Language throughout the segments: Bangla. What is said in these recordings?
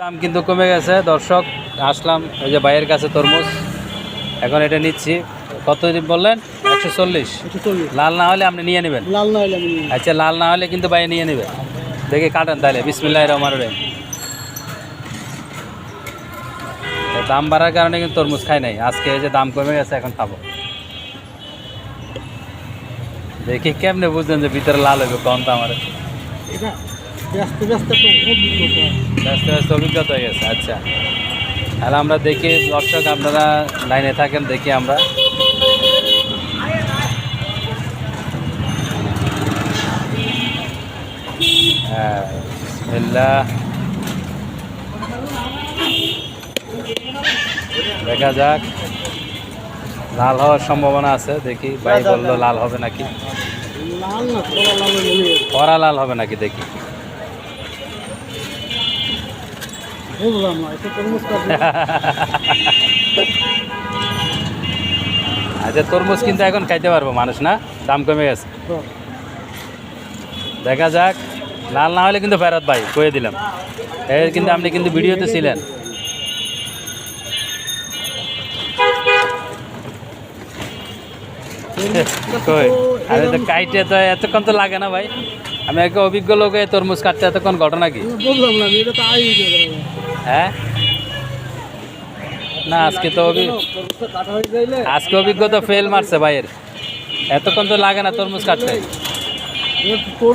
দাম কিন্তু কমে গেছে। দর্শক আসলাম ওই যে ভাইয়ের কাছে তরমুজ। এখন এটা নিচ্ছি। কত বললেন? একশো চল্লিশ। লাল না হলে আপনি নিয়ে নেবেন? লাল না হলে আচ্ছা লাল না হলে কিন্তু ভাই নিয়ে নেবে। দেখি কাটেন তাহলে। বিসমিল্লাহ রহমান রহিম। দাম বাড়ার কারণে কিন্তু তরমুজ খাই নাই। আজকে এই যে দাম কমে গেছে এখন খাব। দেখি কেমনে বুঝলেন যে ভিতরে লাল হবে কম আমার। এটা ব্যস্ত ব্যস্ত অভিজ্ঞতা। ব্যস্ত ব্যস্ত অভিজ্ঞতা হয়ে গেছে আচ্ছা। তাহলে আমরা দেখি দর্শক আপনারা লাইনে থাকেন দেখি আমরা। হ্যাঁ। দেখা যাক। লাল হওয়ার সম্ভাবনা আছে দেখি ভাই বলল লাল হবে নাকি। কড়া লাল হবে নাকি দেখি। বুঝলাম না এটা তরমুজ আচ্ছা তরমুজ কিন্তু এখন খাইতে পারব মানুষ না? দাম কমে গেছে। দেখা যাক লাল না হলে কিন্তু ফেরত ভাই কয়ে দিলাম। এই কিন্তু আপনি কিন্তু ভিডিওতে ছিলেন। কই? আরে তো কাইটে তো এতক্ষণ তো লাগে না ভাই। আমি একটা অভিজ্ঞ লোকে তরমুজ কাটতে এতক্ষণ ঘটনা কি? বুঝলাম না এটা তো আই হ্যাঁ? না আজকে তো আজকে অভিজ্ঞতা ফেল মারছে ভাইয়ের। এতক্ষণ তো লাগে না তরমুজ কাটতে।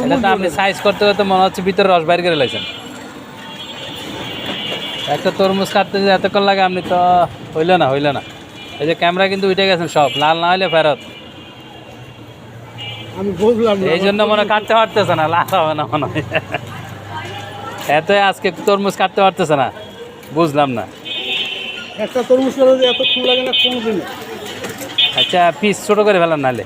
এটা তো আপনি সাইজ করতে করতে মনে হচ্ছে ভিতরে রস বাইর করে লাইছেন। একটা তরমুজ কাটতে যে এতক্ষণ লাগে আপনি তো হইল না হইল না। এই যে ক্যামেরা কিন্তু উঠে গেছেন সব লাল না হইলে ফেরত। আমি বুঝলাম এই জন্য মনে হয় কাটতে পারতেছে না লাল হবে না মনে হয়। এত আজকে তরমুজ কাটতে পারতেছে না বুঝলাম না। একটা তরমুজ এত খুব লাগে না কোন দিন আচ্ছা পিস ছোট করে ফেলান নাহলে।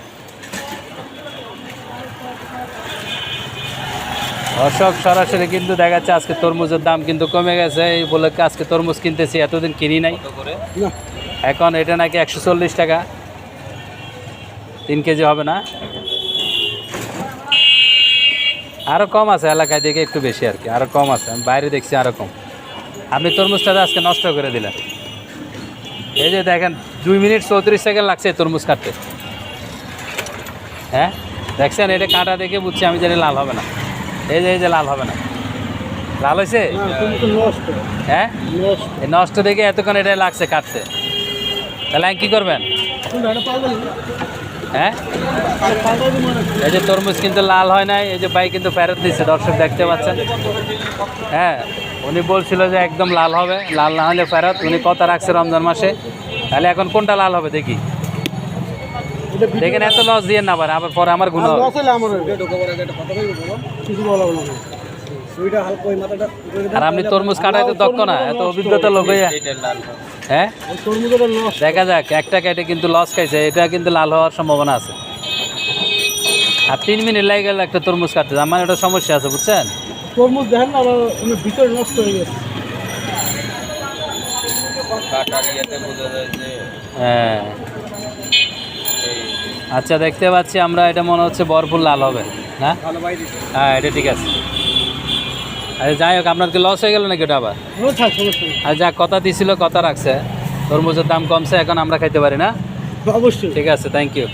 অশোক সরাসরি কিন্তু দেখা যাচ্ছে আজকে তরমুজের দাম কিন্তু কমে গেছে এই উপলক্ষে আজকে তরমুজ কিনতেছি এতদিন কিনি নাই। এখন এটা নাকি একশো চল্লিশ টাকা। তিন কেজি হবে না আরও কম আছে এলাকায় দেখে একটু বেশি আর কি আরও কম আছে। আমি বাইরে দেখছি আরও কম। আপনি তরমুজটা আজকে নষ্ট করে দিলেন। এই যে দেখেন দুই মিনিট চৌত্রিশ সেকেন্ড লাগছে তরমুজ কাটতে। হ্যাঁ? দেখছেন এটা কাঁটা দেখে বুঝছি আমি জানি লাল হবে না। এই যে এই যে লাল হবে না। লাল হয়েছে? হ্যাঁ? নষ্ট। এই নষ্ট দেখে এতক্ষণ এটা লাগছে কাটতে। তাহলে আমি কী করবেন? হ্যাঁ? এই যে তরমুজ কিন্তু লাল হয় নাই এই যে ভাই কিন্তু ফেরত দিচ্ছে দর্শক দেখতে পাচ্ছেন। হ্যাঁ উনি বলছিল যে একদম লাল হবে লাল না হলে ফেরত উনি কথা রাখছে রমজান মাসে। তাহলে এখন কোনটা লাল হবে দেখি? দেখেন এত লস দিয়ে না আবার আবার পরে আমার গুণ হবে। লস হলে আমার কিছু বলা বলো না। সুইটা হালকা ওই মাথাটা আর আপনি তরমুজ কাটাইতে দক্ষ না এত অভিজ্ঞতা লোক হইয়া। হ্যাঁ? দেখা যাক একটা কেটে কিন্তু লস খাইছে এটা কিন্তু লাল হওয়ার সম্ভাবনা আছে। আর তিন মিনিট লাগে গেল একটা তরমুজ কাটতে আমার একটা সমস্যা আছে বুঝছেন? তরমুজ দেখেন না আবার ভিতরে নষ্ট হয়ে গেছে। হ্যাঁ। আচ্ছা দেখতে পাচ্ছি আমরা এটা মনে হচ্ছে ভরপুর লাল হবে ভাই হ্যাঁ এটা ঠিক আছে। আরে যাই হোক আপনার কি লস হয়ে গেল নাকি ওটা আবার? আর যা কথা দিছিল কথা রাখছে। তরমুজের দাম কমছে এখন আমরা খাইতে পারি না? অবশ্যই। ঠিক আছে থ্যাংক ইউ